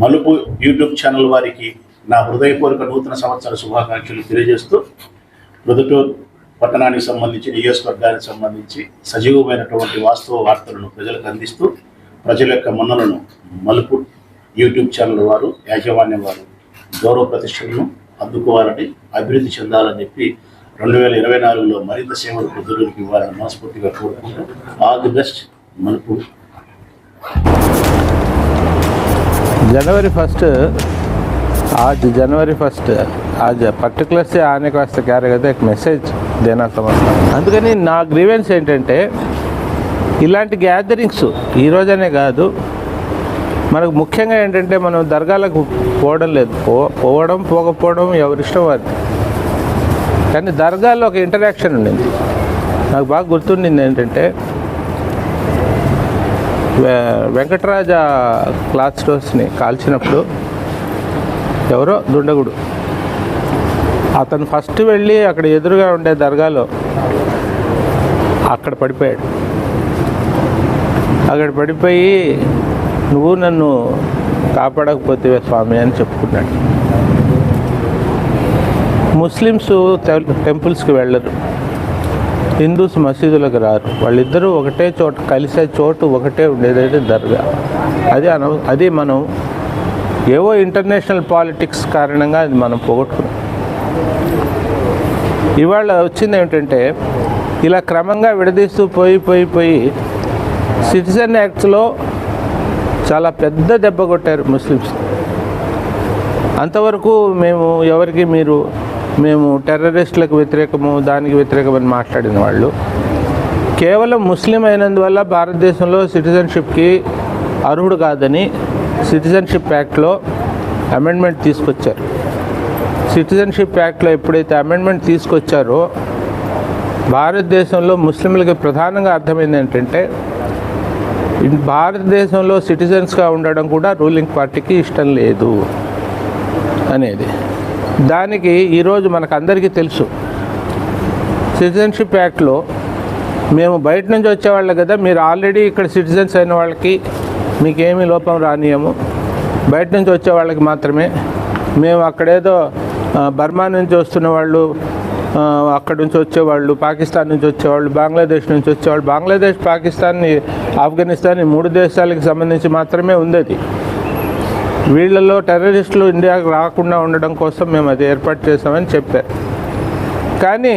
మలుపు YouTube channel వారికి నా హృదయపూర్వక నూతన సంవత్సర శుభాకాంక్షలు తెలియజేస్తూ ప్రొద్దుటూరు పట్టణానికి సంబంధించి నియోజకవర్గానికి సంబంధించి సజీవమైనటువంటి వాస్తవ వార్తలను ప్రజలకు అందిస్తూ ప్రజల యొక్క మన్నలను మలుపు యూట్యూబ్ ఛానల్ వారు యాజమాన్యం వారు గౌరవ ప్రతిష్టలను అందుకోవాలని అభివృద్ధి చెందాలని చెప్పి రెండు వేల ఇరవై నాలుగులో మరింత సేవలు ప్రజలకు ఇవ్వాలని మనస్ఫూర్తిగా కోరుకుంటూ ఆల్ ది బెస్ట్. మలుపు. జనవరి ఫస్ట్ आज జనవరి ఫస్ట్ ఆజ్ పర్టికులర్స్ ఆనే కాస్త క్యారగైతే ఒక మెసేజ్ దేనా సమస్య అందుకని నా గ్రీవెన్స్ ఏంటంటే ఇలాంటి గ్యాదరింగ్స్ ఈరోజనే కాదు మనకు ముఖ్యంగా ఏంటంటే మనం దర్గాలకు పోవడం లేదు. పో పోవడం పోకపోవడం ఎవరిష్టం వారి కానీ దర్గాలో ఒక ఇంటరాక్షన్ ఉండింది. నాకు బాగా గుర్తుండింది ఏంటంటే వెంకటరాజ క్లాత్ స్టోర్స్ని కాల్చినప్పుడు ఎవరో దుండగుడు. అతను ఫస్ట్ వెళ్ళి అక్కడ ఎదురుగా ఉండే దర్గాలో అక్కడ పడిపోయాడు. అక్కడ పడిపోయి నువ్వు నన్ను కాపాడకపోతే స్వామి అని చెప్పుకున్నాడు. ముస్లిమ్స్ టెంపుల్స్కి వెళ్ళరు. హిందూస్ మసీదులకు రారు. వాళ్ళిద్దరూ ఒకటే చోట కలిసే చోటు ఒకటే ఉండేదైతే దర్గా. అది అన అది మనం ఏవో ఇంటర్నేషనల్ పాలిటిక్స్ కారణంగా అది మనం పోగొట్టుకున్నాం. ఇవాళ వచ్చింది ఏమిటంటే ఇలా క్రమంగా విడదీస్తూ పోయి పోయి పోయి సిటిజన్ యాక్ట్స్లో చాలా పెద్ద దెబ్బ కొట్టారు ముస్లిమ్స్. అంతవరకు మేము ఎవరికి మీరు మేము టెర్రరిస్టులకు వ్యతిరేకము దానికి వ్యతిరేకమని మాట్లాడిన వాళ్ళు. కేవలం ముస్లిం అయినందువల్ల భారతదేశంలో సిటిజన్షిప్కి అర్హుడు కాదని సిటిజన్షిప్ యాక్ట్లో అమెండ్మెంట్ తీసుకొచ్చారు. సిటిజన్షిప్ యాక్ట్లో ఎప్పుడైతే అమెండ్మెంట్ తీసుకొచ్చారో భారతదేశంలో ముస్లింలకి ప్రధానంగా అర్థమైంది ఏంటంటే భారతదేశంలో సిటిజన్స్గా ఉండడం కూడా రూలింగ్ పార్టీకి ఇష్టం లేదు అనేది. దానికి ఈరోజు మనకు అందరికీ తెలుసు సిటిజన్షిప్ యాక్ట్లో మేము బయట నుంచి వచ్చేవాళ్ళు కదా మీరు ఆల్రెడీ ఇక్కడ సిటిజన్స్ అయిన వాళ్ళకి మీకేమీ లోపం రానియము. బయట నుంచి వచ్చే వాళ్ళకి మాత్రమే. మేము అక్కడేదో బర్మా నుంచి వస్తున్న వాళ్ళు అక్కడి నుంచి వచ్చేవాళ్ళు పాకిస్తాన్ నుంచి వచ్చేవాళ్ళు బంగ్లాదేశ్ నుంచి వచ్చేవాళ్ళు బంగ్లాదేశ్ పాకిస్తాన్ ఆఫ్ఘనిస్తాన్ ఈ మూడు దేశాలకు సంబంధించి మాత్రమే ఉంది అది వీళ్ళలో టెర్రరిస్టులు ఇండియాకు రాకుండా ఉండడం కోసం మేము అది ఏర్పాటు చేసామని చెప్పారు కానీ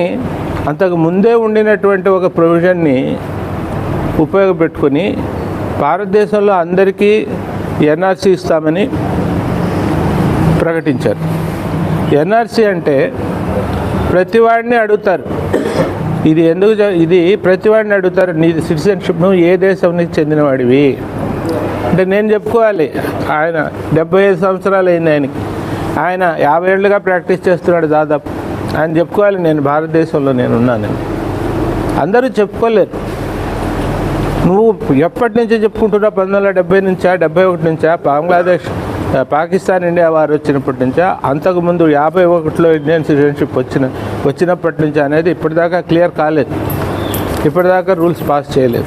అంతకు ముందే ఉండినటువంటి ఒక ప్రొవిజన్ని ఉపయోగపెట్టుకొని భారతదేశంలో అందరికీ ఎన్ఆర్సీ ఇస్తామని ప్రకటించారు. ఎన్ఆర్సీ అంటే ప్రతివాడిని అడుగుతారు. ఇది ఎందుకు ఇది ప్రతివాడిని అడుగుతారు. నీ సిటిజన్షిప్ నువ్వు ఏ దేశానికి చెందినవాడివి? అంటే నేను చెప్పుకోవాలి. ఆయన డెబ్బై ఐదు సంవత్సరాలు అయింది ఆయనకి. ఆయన యాభై ఏళ్ళుగా ప్రాక్టీస్ చేస్తున్నాడు దాదాపు. ఆయన చెప్పుకోవాలి నేను భారతదేశంలో నేను ఉన్నానని అందరూ చెప్పుకోలేరు. నువ్వు ఎప్పటి నుంచి చెప్పుకుంటున్నావు పంతొమ్మిది వందల డెబ్బై నుంచా డెబ్బై ఒకటి నుంచా బంగ్లాదేశ్ పాకిస్తాన్ ఇండియా వారు వచ్చినప్పటి నుంచా అంతకుముందు యాభై ఒకటిలో ఇండియన్ సిటిజన్షిప్ వచ్చిన వచ్చినప్పటి నుంచి అనేది ఇప్పటిదాకా క్లియర్ కాలేదు. ఇప్పటిదాకా రూల్స్ పాస్ చేయలేదు.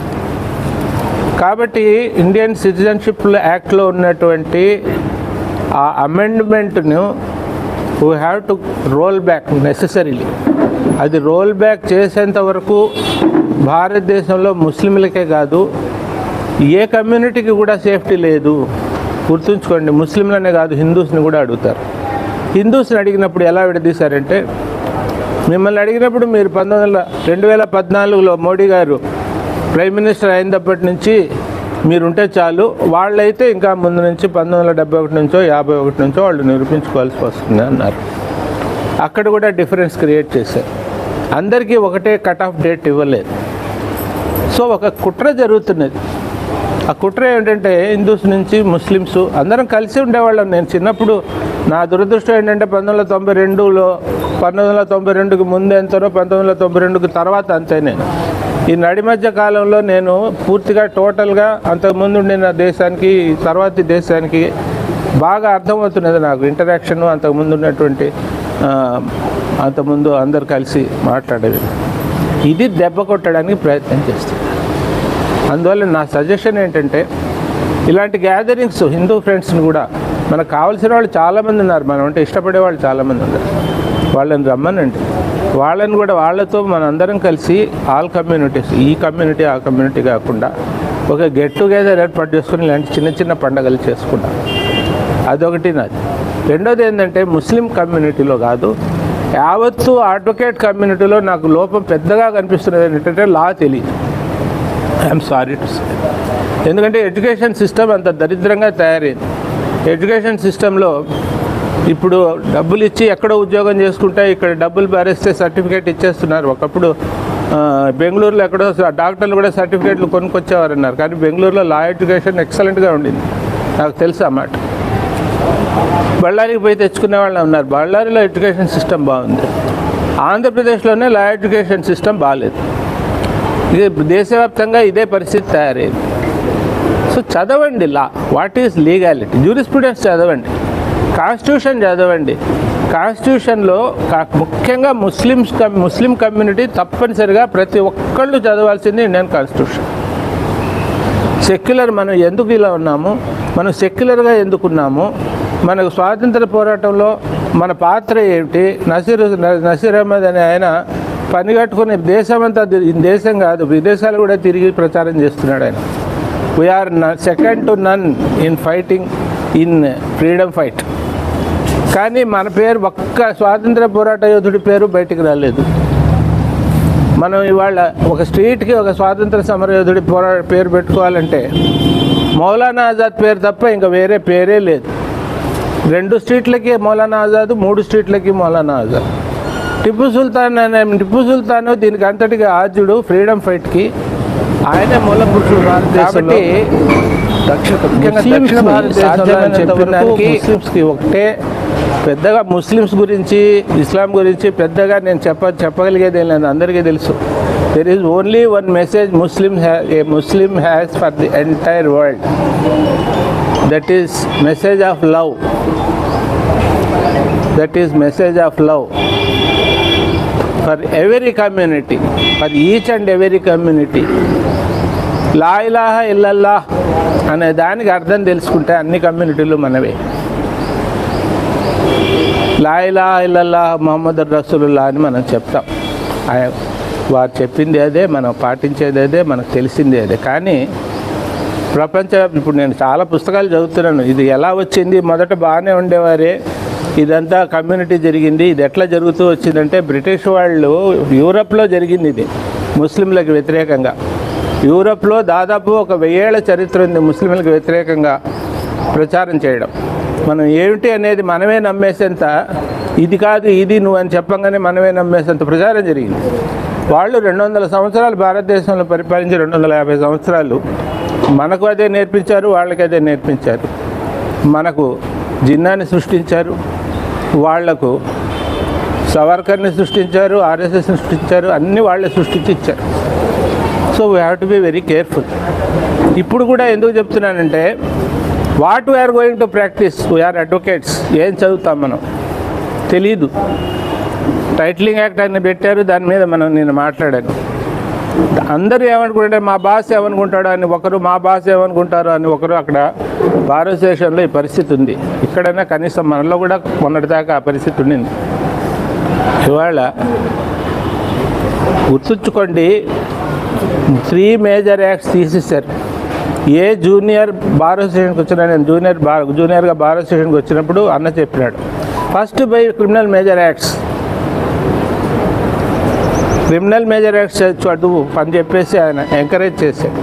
కాబట్టి ఇండియన్ సిటిజన్షిప్ యాక్ట్లో ఉన్నటువంటి ఆ అమెండ్మెంట్ను we have to roll back necessarily అది రోల్ బ్యాక్ చేసేంత వరకు భారతదేశంలో ముస్లింలకే కాదు ఏ కమ్యూనిటీకి కూడా సేఫ్టీ లేదు. గుర్తుంచుకోండి ముస్లింలనే కాదు హిందూస్ని కూడా అడుగుతారు. హిందూస్ని అడిగినప్పుడు ఎలా విడదీశారంటే మిమ్మల్ని అడిగినప్పుడు మీరు పంతొమ్మిది వందల రెండు వేల పద్నాలుగులో మోడీ గారు ప్రైమ్ మినిస్టర్ అయినప్పటి నుంచి మీరుంటే చాలు. వాళ్ళైతే ఇంకా ముందు నుంచి పంతొమ్మిది వందల డెబ్బై ఒకటి నుంచో యాభై ఒకటి నుంచో వాళ్ళు నిరూపించుకోవాల్సి వస్తుంది అన్నారు. అక్కడ కూడా డిఫరెన్స్ క్రియేట్ చేశారు. అందరికీ ఒకటే కట్ ఆఫ్ డేట్ ఇవ్వలేదు. సో ఒక కుట్ర జరుగుతున్నది. ఆ కుట్ర ఏంటంటే హిందూస్ నుంచి ముస్లిమ్స్ అందరం కలిసి ఉండేవాళ్ళం. నేను చిన్నప్పుడు నా దురదృష్టం ఏంటంటే పంతొమ్మిది వందల తొంభై రెండులో పంతొమ్మిది వందల తొంభై రెండుకి ముందు ఎంతనో పంతొమ్మిది వందల తొంభై రెండుకి తర్వాత అంతే నేను. ఈ నడి మధ్య కాలంలో నేను పూర్తిగా టోటల్గా అంతకుముందు ఉండిన దేశానికి తర్వాతి దేశానికి బాగా అర్థమవుతున్నది నాకు ఇంటరాక్షన్ అంతకుముందు ఉన్నటువంటి అంతకుముందు అందరు కలిసి మాట్లాడేది. ఇది దెబ్బ కొట్టడానికి ప్రయత్నం చేస్తుంది. అందువల్ల నా సజెషన్ ఏంటంటే ఇలాంటి గ్యాదరింగ్స్ హిందూ ఫ్రెండ్స్ని కూడా మనకు కావాల్సిన వాళ్ళు చాలామంది ఉన్నారు. మనం అంటే ఇష్టపడే వాళ్ళు చాలామంది ఉన్నారు. వాళ్ళని రమ్మనండి. వాళ్ళని కూడా వాళ్ళతో మనందరం కలిసి ఆల్ కమ్యూనిటీస్ ఈ కమ్యూనిటీ ఆ కమ్యూనిటీ కాకుండా ఒక గెట్ టుగెదర్ ఏర్పాటు చేసుకుని ఇలాంటి చిన్న చిన్న పండగలు చేసుకుంటాం. అదొకటి నాది. రెండోది ఏంటంటే ముస్లిం కమ్యూనిటీలో కాదు యావత్తు అడ్వకేట్ కమ్యూనిటీలో నాకు లోపం పెద్దగా కనిపిస్తున్నది ఏంటంటే లా తెలియదు. ఐఎమ్ సారీ టు సే ఎందుకంటే ఎడ్యుకేషన్ సిస్టమ్ అంత దరిద్రంగా తయారైంది. ఎడ్యుకేషన్ సిస్టంలో ఇప్పుడు డబ్బులు ఇచ్చి ఎక్కడో ఉద్యోగం చేసుకుంటే ఇక్కడ డబ్బులు పారేస్తే సర్టిఫికేట్ ఇచ్చేస్తున్నారు. ఒకప్పుడు బెంగళూరులో ఎక్కడో డాక్టర్లు కూడా సర్టిఫికేట్లు కొనుక్కొచ్చేవారన్నారు. కానీ బెంగళూరులో లా ఎడ్యుకేషన్ ఎక్సలెంట్గా ఉండింది. నాకు తెలుసు అన్నమాట బళ్ళారికి పోయి తెచ్చుకునే వాళ్ళు ఉన్నారు. బళ్ళారిలో ఎడ్యుకేషన్ సిస్టమ్ బాగుంది. ఆంధ్రప్రదేశ్లోనే లా ఎడ్యుకేషన్ సిస్టమ్ బాగాలేదు ఇది దేశవ్యాప్తంగా ఇదే పరిస్థితి తయారైంది. సో చదవండి law. What is legality? Jurisprudence చదవండి. కాన్స్టిట్యూషన్ చదవండి. కాన్స్టిట్యూషన్లో కా- ముఖ్యంగా ముస్లిమ్స్ ముస్లిం కమ్యూనిటీ తప్పనిసరిగా ప్రతి ఒక్కళ్ళు చదవాల్సింది ఇండియన్ కాన్స్టిట్యూషన్. సెక్యులర్ మనం ఎందుకు ఇలా ఉన్నాము? మనం సెక్యులర్గా ఎందుకున్నాము మనకు స్వాతంత్ర పోరాటంలో మన పాత్ర ఏమిటి? నసీర్ నసీర్ అహ్మద్ అనే ఆయన పని కట్టుకునే దేశం తి- ఈ దేశం కాదు విదేశాలు కూడా తిరిగి ప్రచారం చేస్తున్నాడు ఆయన. We're second to none in fighting in freedom fight. కానీ మన పేరు ఒక్క స్వాతంత్ర పోరాట యోధుడి పేరు బయటికి రాలేదు. మనం ఇవాళ ఒక స్ట్రీట్కి ఒక స్వాతంత్ర సమరయోధుడి పోరా పేరు పెట్టుకోవాలంటే మౌలానా ఆజాద్ పేరు తప్ప ఇంకా వేరే పేరే లేదు. రెండు స్ట్రీట్లకి మౌలానా ఆజాద్ మూడు స్ట్రీట్లకి మౌలానా ఆజాద్. టిప్పు సుల్తాన్ అనే టిప్పు సుల్తాన్ దీనికి అంతటిగా ఆద్యుడు ఫ్రీడమ్ ఫైట్కి. ఆయనే మూల పురుషుడు ముస్లిమ్స్కి ఒకటే పెద్దగా ముస్లిమ్స్ గురించి ఇస్లాం గురించి పెద్దగా నేను చెప్ప చెప్పగలిగేది ఏం లేదు. అందరికీ తెలుసు. There is only one message Muslim a Muslim has for the entire world that is message of love that is message of love for every community for each and every community లాయిలాహ ఇల్లల్లాహ్ ఇల్లల్లా అనే దానికి అర్థం తెలుసుకుంటే అన్ని కమ్యూనిటీలు మనవే. లా ఇలాహ ఇల్లల్లా మొహమ్మద్ రసూలుల్లా అని మనం చెప్తాం. ఆయన వారు చెప్పింది అదే మనం పాటించేది అదే మనకు తెలిసింది అదే. కానీ ప్రపంచ ఇప్పుడు నేను చాలా పుస్తకాలు చదువుతున్నాను. ఇది ఎలా వచ్చింది? మొదట బాగానే ఉండేవారే. ఇదంతా కమ్యూనిటీ జరిగింది. ఇది ఎట్లా జరుగుతూ వచ్చిందంటే బ్రిటిష్ వాళ్ళు యూరప్లో జరిగింది ఇది. ముస్లింలకు వ్యతిరేకంగా. యూరప్లో దాదాపు ఒక వెయ్యేళ్ళ చరిత్ర ఉంది ముస్లింలకు వ్యతిరేకంగా ప్రచారం చేయడం. మనం ఏమిటి అనేది మనమే నమ్మేసేంత ఇది కాదు ఇది నువ్వు అని చెప్పంగానే మనమే నమ్మేసేంత ప్రచారం జరిగింది. వాళ్ళు రెండు వందల సంవత్సరాలు భారతదేశంలో పరిపాలించి రెండు వందల యాభై సంవత్సరాలు మనకు అదే నేర్పించారు వాళ్ళకి అదే నేర్పించారు. మనకు జిన్నాని సృష్టించారు వాళ్ళకు సవర్కర్ని సృష్టించారు ఆర్ఎస్ఎస్ని సృష్టించారు అన్నీ వాళ్ళే సృష్టించి ఇచ్చారు. So we have to be very careful ఇప్పుడు కూడా ఎందుకు చెప్తున్నానంటే what we are going to practice we are advocates ఏం చదువుతాం మనం? తెలీదు. టైటిలింగ్ యాక్ట్ అని పెట్టారు దాని మీద మనం నేను మాట్లాడాను. అందరూ ఏమనుకుంటే మా బాస్ ఏమనుకుంటాడు అని ఒకరు మా బాస్ ఏమనుకుంటారు అని ఒకరు అక్కడ భారతదేశంలో ఈ పరిస్థితి ఉంది. ఇక్కడైనా కనీసం మనలో కూడా మొన్నటిదాకా ఆ పరిస్థితి ఉండింది. ఇవాళ గుర్తుంచుకోండి త్రీ మేజర్ యాక్ట్స్ తీసేశారు. ఏ జూనియర్ బార్ అసోసియేషన్కి వచ్చినా నేను జూనియర్ బార్ జూనియర్గా బార్ అసోసియేషన్కి వచ్చినప్పుడు అన్న చెప్పినాడు. First by criminal major acts. Criminal major acts చదువు అని చెప్పేసి ఆయన ఎంకరేజ్ చేశాడు.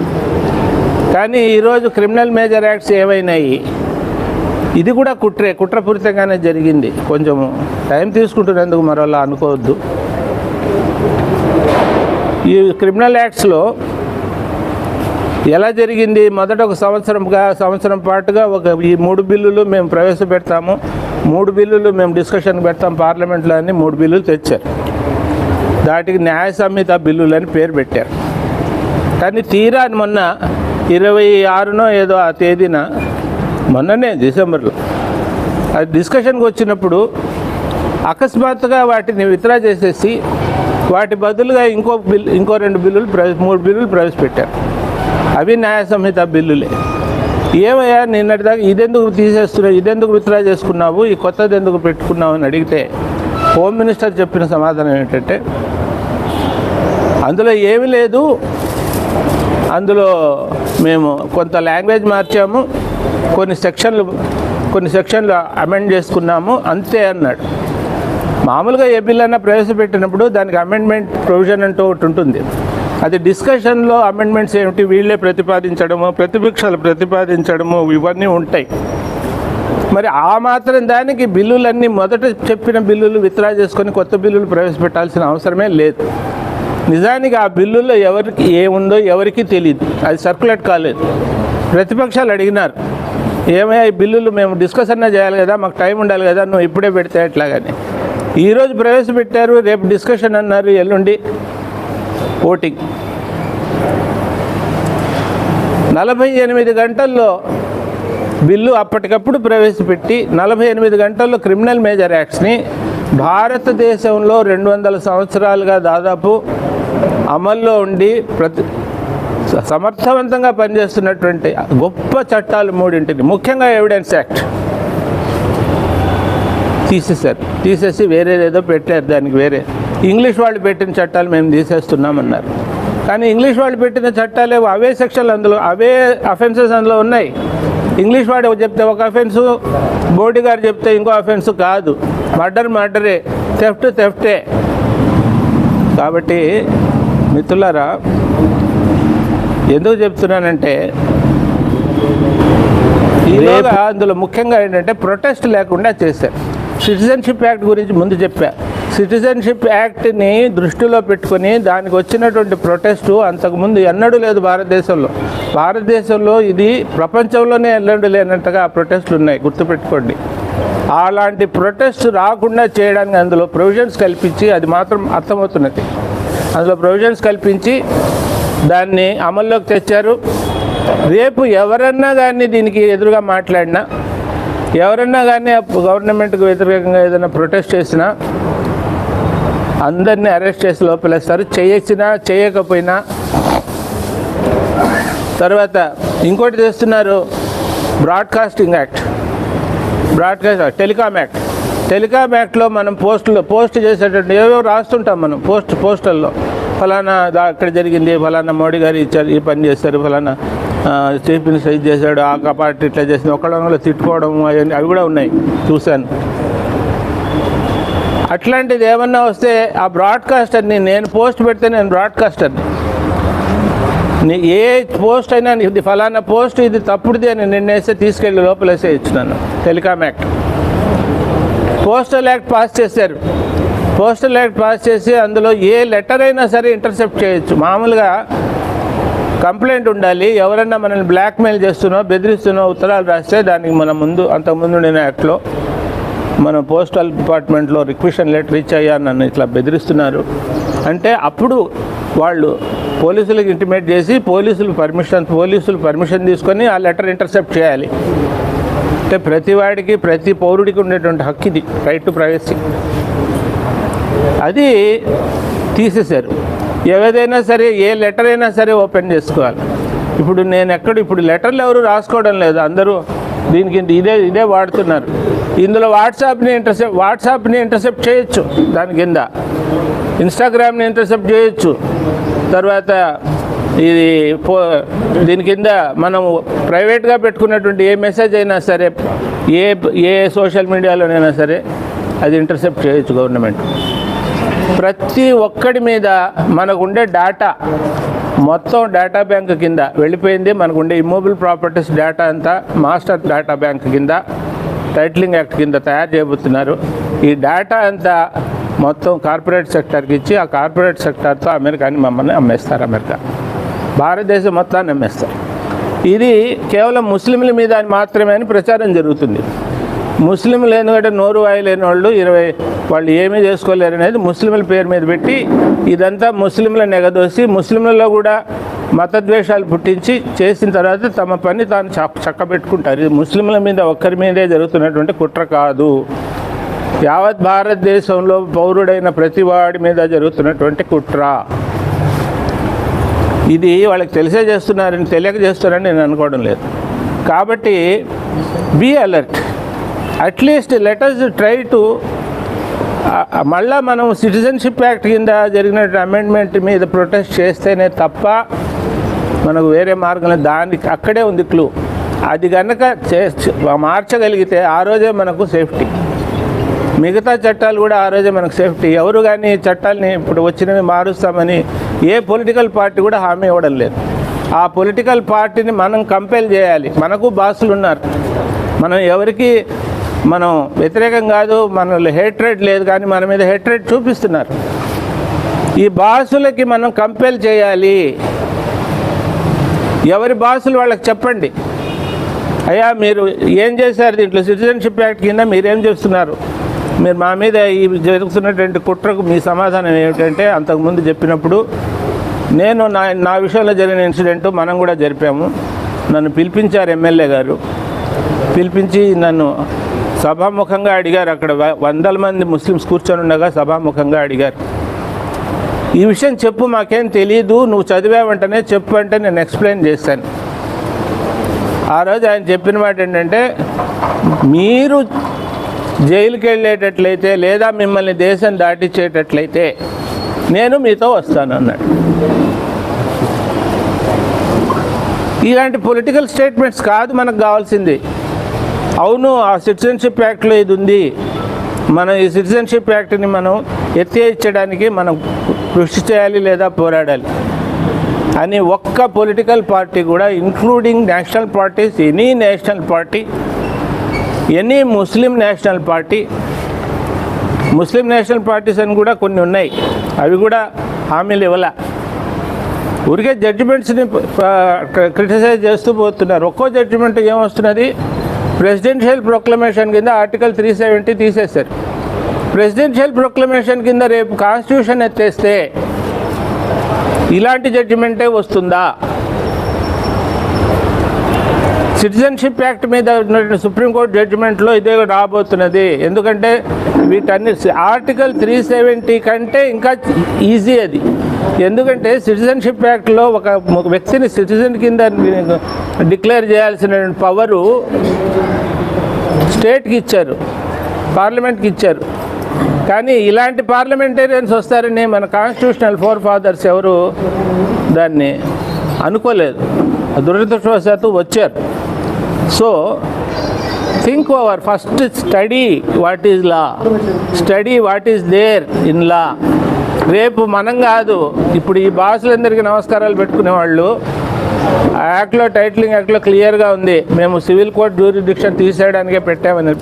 కానీ ఈరోజు క్రిమినల్ మేజర్ యాక్ట్స్ ఏమైనాయి? ఇది కూడా కుట్రే కుట్రపూరితంగానే జరిగింది. కొంచెము టైం తీసుకుంటున్నందుకు మరోలా అనుకోవద్దు. ఈ క్రిమినల్ యాక్ట్స్లో ఎలా జరిగింది? మొదట ఒక సంవత్సరంగా సంవత్సరం పాటుగా ఒక ఈ మూడు బిల్లులు మేము ప్రవేశపెడతాము. మూడు బిల్లులు మేము డిస్కషన్ పెడతాం పార్లమెంట్లో అని మూడు బిల్లులు తెచ్చారు. దాటికి న్యాయ సంహిత బిల్లులు అని పేరు పెట్టారు. కానీ తీరా మొన్న ఇరవై ఆరునో ఏదో ఆ తేదీన మొన్ననే డిసెంబర్లో అది డిస్కషన్కి వచ్చినప్పుడు అకస్మాత్తుగా వాటిని విత్డ్రా చేసేసి వాటి బదులుగా ఇంకో బిల్ ఇంకో రెండు బిల్లులు ప్రవేశ మూడు బిల్లులు ప్రవేశపెట్టారు. అవి న్యాయ సంహిత బిల్లులే. ఏమయ్యా నిన్నటిదాకా ఇదెందుకు తీసేస్తున్నావు ఇదెందుకు విత్డ్రా చేసుకున్నావు ఈ కొత్తది ఎందుకు పెట్టుకున్నావు అని అడిగితే హోమ్ మినిస్టర్ చెప్పిన సమాధానం ఏంటంటే అందులో ఏమీ లేదు. అందులో మేము కొంత లాంగ్వేజ్ మార్చాము కొన్ని సెక్షన్లు కొన్ని సెక్షన్లు అమెండ్ చేసుకున్నాము అంతే అన్నాడు. మామూలుగా ఏ బిల్ అయినా ప్రవేశపెట్టినప్పుడు దానికి అమెండ్మెంట్ ప్రొవిజన్ అంటూ ఒకటి ఉంటుంది. అది డిస్కషన్లో అమెండ్మెంట్స్ ఏమిటి వీళ్ళే ప్రతిపాదించడము ప్రతిపక్షాలు ప్రతిపాదించడము ఇవన్నీ ఉంటాయి. మరి ఆ మాత్రం దానికి బిల్లులన్నీ మొదట చెప్పిన బిల్లులు విత్డ్రా చేసుకొని కొత్త బిల్లులు ప్రవేశపెట్టాల్సిన అవసరమే లేదు. నిజానికి ఆ బిల్లుల్లో ఎవరికి ఏముందో ఎవరికీ తెలియదు అది సర్క్యులేట్ కాలేదు. ప్రతిపక్షాలు అడిగినారు. ఏమయ్యా ఈ బిల్లులు మేము డిస్కస్ అన్నా చేయాలి కదా మాకు టైం ఉండాలి కదా నువ్వు ఇప్పుడే పెడితే ఎట్లాగని. ఈరోజు ప్రవేశపెట్టారు రేపు డిస్కషన్ అన్నారు ఎల్లుండి ఓటింగ్. నలభై ఎనిమిది గంటల్లో బిల్లు అప్పటికప్పుడు ప్రవేశపెట్టి నలభై ఎనిమిది గంటల్లో క్రిమినల్ మేజర్ యాక్ట్స్ని భారతదేశంలో రెండు వందల సంవత్సరాలుగా దాదాపు అమల్లో ఉండి ప్రతి సమర్థవంతంగా పనిచేస్తున్నటువంటి గొప్ప చట్టాలు మూడింటిని. ముఖ్యంగా ఎవిడెన్స్ యాక్ట్ తీసేశారు. తీసేసి వేరేదేదో పెట్టారు దానికి వేరే. ఇంగ్లీష్ వాళ్ళు పెట్టిన చట్టాలు మేము తీసేస్తున్నామన్నారు. కానీ ఇంగ్లీష్ వాళ్ళు పెట్టిన చట్టాలే అవే సెక్షన్లు అందులో అవే అఫెన్సెస్ అందులో ఉన్నాయి. ఇంగ్లీష్ వాడు చెప్తే ఒక అఫెన్సు బోడీ గారు చెప్తే ఇంకో అఫెన్స్ కాదు. మర్డర్ మర్డరే థెఫ్ట్ థెఫ్టే. కాబట్టి మిత్రులారా ఎందుకు చెప్తున్నానంటే ఈలోగా అందులో ముఖ్యంగా ఏంటంటే ప్రొటెస్ట్ లేకుండా చేశారు. సిటిజన్షిప్ యాక్ట్ గురించి ముందు చెప్పా. సిటిజన్షిప్ యాక్ట్ని దృష్టిలో పెట్టుకొని దానికి వచ్చినటువంటి ప్రొటెస్టు అంతకుముందు ఎన్నడూ లేదు భారతదేశంలో. భారతదేశంలో ఇది ప్రపంచంలోనే ఎన్నడూ లేనట్టుగా ఆ ప్రొటెస్టులు ఉన్నాయి. గుర్తుపెట్టుకోండి. అలాంటి ప్రొటెస్ట్ రాకుండా చేయడానికి అందులో ప్రొవిజన్స్ కల్పించి అది మాత్రం అర్థమవుతున్నది. అందులో ప్రొవిజన్స్ కల్పించి దాన్ని అమల్లోకి తెచ్చారు. రేపు ఎవరన్నా దాన్ని దీనికి ఎదురుగా మాట్లాడినా ఎవరన్నా కానీ గవర్నమెంట్కి వ్యతిరేకంగా ఏదైనా ప్రొటెస్ట్ చేసినా అందరినీ అరెస్ట్ చేసి లోపలేస్తారు. చేయొచ్చినా చేయకపోయినా. తర్వాత ఇంకోటి చేస్తున్నారు broadcasting act broadcast telecom act telecom యాక్ట్లో మనం పోస్టులో పోస్ట్ చేసేటట్టు ఏవో రాస్తుంటాం మనం పోస్ట్ పోస్టల్లో. ఫలానా అక్కడ జరిగింది ఫలానా మోడీ గారు ఇచ్చారు ఈ పని చేస్తారు ఫలానా ఆ, సైజ్ చేశాడు ఆ పార్టీ ఇట్లా చేసింది. ఒకళ్ళ తిట్టుకోవడం అవన్నీ అవి కూడా ఉన్నాయి చూశాను. అట్లాంటిది ఏమన్నా వస్తే ఆ బ్రాడ్కాస్టర్ని నేను పోస్ట్ పెడితే నేను బ్రాడ్కాస్టర్ని నీ- ఏ పోస్ట్ అయినా ఇది ఫలానా పోస్ట్ ఇది తప్పుడుది అని నిన్నేస్తే తీసుకెళ్ళి లోపలేసే ఇచ్చినాను telecom act. Postal act pass చేశారు. పోస్టల్ యాక్ట్ పాస్ చేసి అందులో ఏ లెటర్ అయినా సరే ఇంటర్సెప్ట్ చేయొచ్చు. మామూలుగా కంప్లైంట్ ఉండాలి. ఎవరన్నా మనల్ని బ్లాక్మెయిల్ చేస్తున్నో బెదిరిస్తున్నో ఉత్తరాలు రాస్తే దానికి మన ముందు అంతకుముందు నేను యాక్ట్లో మన పోస్టల్ డిపార్ట్మెంట్లో రిక్వెషన్ లెటర్ ఇచ్చాయా నన్ను ఇట్లా బెదిరిస్తున్నారు. అంటే అప్పుడు వాళ్ళు పోలీసులకు ఇంటిమేట్ చేసి పోలీసులు పర్మిషన్ పోలీసులు పర్మిషన్ తీసుకొని ఆ లెటర్ ఇంటర్సెప్ట్ చేయాలి. అంటే ప్రతి వాడికి ప్రతి పౌరుడికి ఉండేటువంటి హక్కు ఇది రైట్ టు ప్రైవసీ అది తీసేశారు. ఏదైనా సరే ఏ లెటర్ అయినా సరే ఓపెన్ చేసుకోవాలి. ఇప్పుడు నేను ఎక్కడ ఇప్పుడు లెటర్లు ఎవరు రాసుకోవడం లేదు. అందరూ దీనికి ఇదే ఇదే వాడుతున్నారు. ఇందులో వాట్సాప్ని ఇంటర్సెప్ట్ వాట్సాప్ని ఇంటర్సెప్ట్ చేయొచ్చు దాని కింద. ఇన్స్టాగ్రామ్ని ఇంటర్సెప్ట్ చేయొచ్చు. తర్వాత ఇది దీని కింద మనం ప్రైవేట్గా పెట్టుకున్నటువంటి ఏ మెసేజ్ అయినా సరే ఏ ఏ సోషల్ మీడియాలోనైనా సరే అది ఇంటర్సెప్ట్ చేయొచ్చు గవర్నమెంట్. ప్రతి ఒక్కడి మీద మనకుండే డేటా మొత్తం డేటా బ్యాంక్ కింద వెళ్ళిపోయింది. మనకుండే ఇమ్మోబుల్ ప్రాపర్టీస్ డేటా అంతా మాస్టర్ డేటా బ్యాంక్ కింద టైటిలింగ్ యాక్ట్ కింద తయారు చేయబోతున్నారు. ఈ డేటా అంతా మొత్తం కార్పొరేట్ సెక్టర్కి ఇచ్చి ఆ కార్పొరేట్ సెక్టర్తో అమెరికాని మమ్మల్ని అమ్మేస్తారు అమెరికా. భారతదేశం మొత్తాన్ని అమ్మేస్తారు. ఇది కేవలం ముస్లింల మీద అని మాత్రమే అని ప్రచారం జరుగుతుంది. ముస్లిం ఎందుకంటే నోరు వాయి లేని వాళ్ళు ఇరవై వాళ్ళు ఏమీ చేసుకోలేరు అనేది ముస్లింల పేరు మీద పెట్టి ఇదంతా ముస్లింల ఎగదోసి ముస్లింలలో కూడా మతద్వేషాలు పుట్టించి చేసిన తర్వాత తమ పని తాను చక్కబెట్టుకుంటారు. ఇది ముస్లింల మీద ఒక్కరి మీదే జరుగుతున్నటువంటి కుట్ర కాదు. యావత్ భారతదేశంలో పౌరుడైన ప్రతి వాడి మీద జరుగుతున్నటువంటి కుట్ర. ఇది వాళ్ళకి తెలిసే చేస్తున్నారని తెలియక చేస్తున్నారని నేను అనుకోవడం లేదు. కాబట్టి be alert at least letters try to మళ్ళా మనం సిటిజన్షిప్ యాక్ట్ కింద జరిగిన అమెండ్మెంట్ మీద ప్రొటెస్ట్ చేస్తేనే తప్ప మనకు వేరే మార్గం దానికి అక్కడే ఉంది క్లూ. అది కనుక చే మార్చగలిగితే ఆ రోజే మనకు సేఫ్టీ. మిగతా చట్టాలు కూడా ఆ రోజే మనకు సేఫ్టీ. ఎవరు కానీ చట్టాలని ఇప్పుడు వచ్చినవి మారుస్తామని ఏ పొలిటికల్ పార్టీ కూడా హామీ ఇవ్వడం లేదు. ఆ పొలిటికల్ పార్టీని మనం కంపెల్ చేయాలి. మనకు బాసులు ఉన్నారు మనం ఎవరికి మనం వ్యతిరేకం కాదు మన హేట్రెడ్ లేదు కానీ మన మీద హెట్రేట్ చూపిస్తున్నారు. ఈ బాసులకి మనం కంపెల్ చేయాలి. ఎవరి బాసులు వాళ్ళకి చెప్పండి. అయ్యా మీరు ఏం చేశారు? దీంట్లో సిటిజన్షిప్ యాక్ట్ కింద మీరేం చేస్తున్నారు? మీరు మా మీద ఈ జరుగుతున్నటువంటి కుట్రకు మీ సమాధానం ఏమిటంటే అంతకుముందు చెప్పినప్పుడు నేను నా నా విషయంలో జరిగిన ఇన్సిడెంట్ మనం కూడా జరిపాము. నన్ను పిలిపించారు ఎమ్మెల్యే గారు. పిలిపించి నన్ను సభాముఖంగా అడిగారు. అక్కడ వ- వందల మంది ముస్లిమ్స్ కూర్చొని ఉండగా సభాముఖంగా అడిగారు. ఈ విషయం చెప్పు మాకేం తెలియదు నువ్వు చదివావంటనే చెప్పు అంటే నేను ఎక్స్ప్లెయిన్ చేశాను. ఆ రోజు ఆయన చెప్పిన మాట ఏంటంటే మీరు జైలుకి వెళ్ళేటట్లయితే లేదా మిమ్మల్ని దేశం దాటించేటట్లయితే నేను మీతో వస్తాను అన్నాడు. ఇలాంటి పొలిటికల్ స్టేట్మెంట్స్ కాదు మనకు కావాల్సింది. అవును ఆ సిటిజన్షిప్ యాక్ట్లో ఇది ఉంది. మనం ఈ సిటిజన్షిప్ యాక్ట్ని మనం ఎత్తేయించడానికి మనం కృషి చేయాలి లేదా పోరాడాలి. అని ఒక్క పొలిటికల్ పార్టీ కూడా including national parties any national party any Muslim national party Muslim national parties అని కూడా కొన్ని ఉన్నాయి. అవి కూడా హామీలు ఇవ్వలే. ఊరికే జడ్జిమెంట్స్ని క్రిటిసైజ్ చేస్తూ పోతున్నారు. ఒక్కో జడ్జిమెంట్ ఏమొస్తున్నది? ప్రెసిడెన్షియల్ ప్రొక్లమేషన్ కింద ఆర్టికల్ త్రీ సెవెంటీ తీసేశారు. ప్రెసిడెన్షియల్ ప్రొక్లమేషన్ కింద రేపు కాన్స్టిట్యూషన్ ఎత్తేస్తే ఇలాంటి జడ్జిమెంటే వస్తుందా? సిటిజన్షిప్ యాక్ట్ మీద ఉన్నటువంటి సుప్రీంకోర్టు జడ్జిమెంట్లో ఇదే రాబోతున్నది. ఎందుకంటే వీటన్ని ఆర్టికల్ త్రీ సెవెంటీ కంటే ఇంకా ఈజీ అది. ఎందుకంటే సిటిజన్షిప్ యాక్ట్లో ఒక వ్యక్తిని సిటిజన్ కింద డిక్లేర్ చేయాల్సిన పవరు స్టేట్కి ఇచ్చారు పార్లమెంట్కి ఇచ్చారు. కానీ ఇలాంటి పార్లమెంటేరియన్స్ వస్తారని మన కాన్స్టిట్యూషనల్ ఫోర్ ఫాదర్స్ ఎవరు దాన్ని అనుకోలేదు. దురదృష్టవశాత్తు వచ్చారు. So think over first study what is law study what is there in law రేపు మనం కాదు ఇప్పుడు ఈ భాషలందరికీ నమస్కారాలు పెట్టుకునే వాళ్ళు ఆ యాక్ట్లో టైటిలింగ్ యాక్ట్లో క్లియర్గా ఉంది. మేము సివిల్ కోర్ట్ జ్యూరిడిక్షన్ తీసేయడానికే పెట్టామని.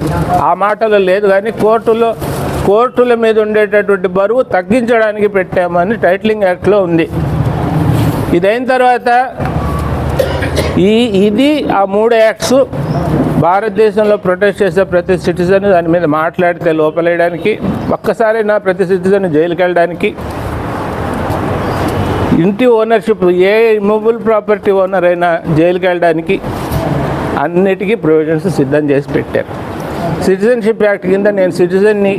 ఆ మాటలో లేదు కానీ కోర్టులో కోర్టుల మీద ఉండేటటువంటి బరువు తగ్గించడానికి పెట్టామని టైటిలింగ్ యాక్ట్లో ఉంది. ఇదైన తర్వాత ఈ ఇది ఆ మూడు యాక్ట్స్ భారతదేశంలో ప్రొటెస్ట్ చేసే ప్రతి సిటిజన్ దాని మీద మాట్లాడితే లోపలేయడానికి ఒక్కసారి నా ప్రతి సిటిజన్ జైలుకి వెళ్ళడానికి ఇంటి ఓనర్షిప్ ఏ ఇమూవబుల్ ప్రాపర్టీ ఓనర్ అయినా జైలుకి వెళ్ళడానికి అన్నిటికీ ప్రొవిజన్స్ సిద్ధం చేసి పెట్టారు. సిటిజన్షిప్ యాక్ట్ కింద నేను సిటిజన్ని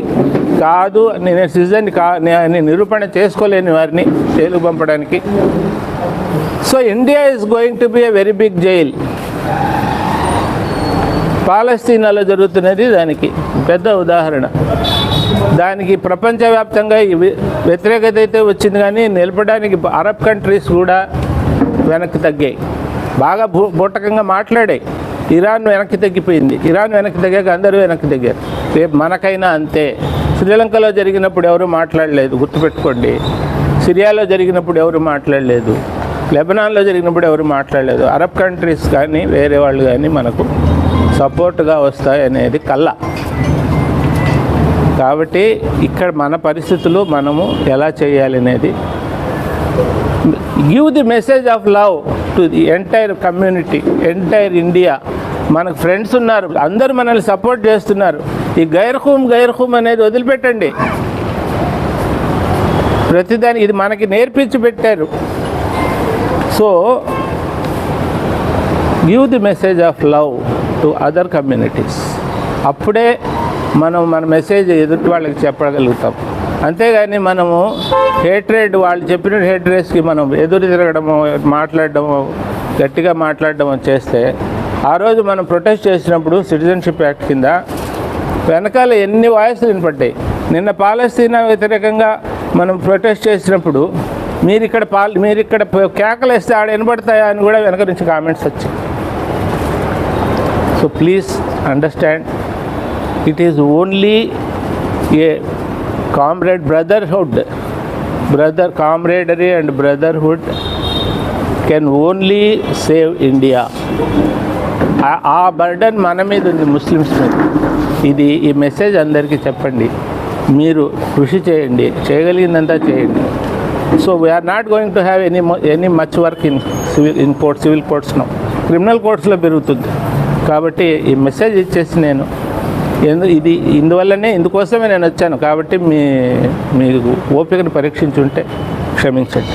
కాదు నేను సిటిజన్ కా నేను నిరూపణ చేసుకోలేని వారిని జైలుకు పంపడానికి. So India is going to be a very big jail పాలస్తీనాలో జరుగుతున్నది దానికి పెద్ద ఉదాహరణ. దానికి ప్రపంచవ్యాప్తంగా వ్యతిరేకత అయితే వచ్చింది కానీ నిలపడానికి అరబ్ కంట్రీస్ కూడా వెనక్కి తగ్గాయి. బాగా భూ బూటకంగా మాట్లాడాయి. ఇరాన్ వెనక్కి తగ్గిపోయింది. ఇరాన్ వెనక్కి తగ్గాక అందరూ వెనక్కి తగ్గారు. రేపు మనకైనా అంతే. శ్రీలంకలో జరిగినప్పుడు ఎవరు మాట్లాడలేదు గుర్తుపెట్టుకోండి. సిరియాలో జరిగినప్పుడు ఎవరు మాట్లాడలేదు. లెబనాన్లో జరిగినప్పుడు ఎవరు మాట్లాడలేదు. అరబ్ కంట్రీస్ కానీ వేరే వాళ్ళు కానీ మనకు సపోర్ట్గా వస్తాయి అనేది కళ్ళ కాబట్టి ఇక్కడ మన పరిస్థితులు మనము ఎలా చేయాలి అనేది give the message of love to the entire community entire India మనకు ఫ్రెండ్స్ ఉన్నారు అందరూ మనల్ని సపోర్ట్ చేస్తున్నారు. ఈ గైర్హూమ్ గైర్హూమ్ అనేది వదిలిపెట్టండి. ప్రతిదాని ఇది మనకి నేర్పించి పెట్టారు. So give the message of love to other communities అప్పుడే మనం మన మెసేజ్ ఎదుటి వాళ్ళకి చెప్పగలుగుతాం. అంతేగాని మనము హేట్రేడ్ వాళ్ళు చెప్పిన హేట్రేస్కి మనం ఎదురు తిరగడము మాట్లాడడము గట్టిగా మాట్లాడడము చేస్తే ఆ రోజు మనం ప్రొటెస్ట్ చేసినప్పుడు సిటిజన్షిప్ యాక్ట్ కింద వెనకాల ఎన్ని వాయిస్లు వినపడ్డాయి. నిన్న పాలస్తీనా వ్యతిరేకంగా మనం ప్రొటెస్ట్ చేసినప్పుడు మీరు ఇక్కడ పాల్ మీరు ఇక్కడ కేకలు వేస్తే ఆడ వినపడతాయా అని కూడా వెనక నుంచి కామెంట్స్ వచ్చాయి. So please understand it is only a comrade brotherhood brother camaraderie and brotherhood can only save India ఆ బర్డన్ మన మీద ఉంది ముస్లిమ్స్ మీద. ఇది ఈ మెసేజ్ అందరికీ చెప్పండి. మీరు కృషి చేయండి చేయగలిగిందంతా చేయండి. So we are not going to have any any much work in civil in court civil కోర్ట్స్లో criminal కోర్ట్స్లో పెరుగుతుంది. కాబట్టి ఈ మెసేజ్ ఇచ్చేసి నేను ఎందు ఇది ఇందువల్లనే ఇందుకోసమే నేను వచ్చాను. కాబట్టి మీ మీ ఓపికను పరీక్షించుంటే క్షమించండి.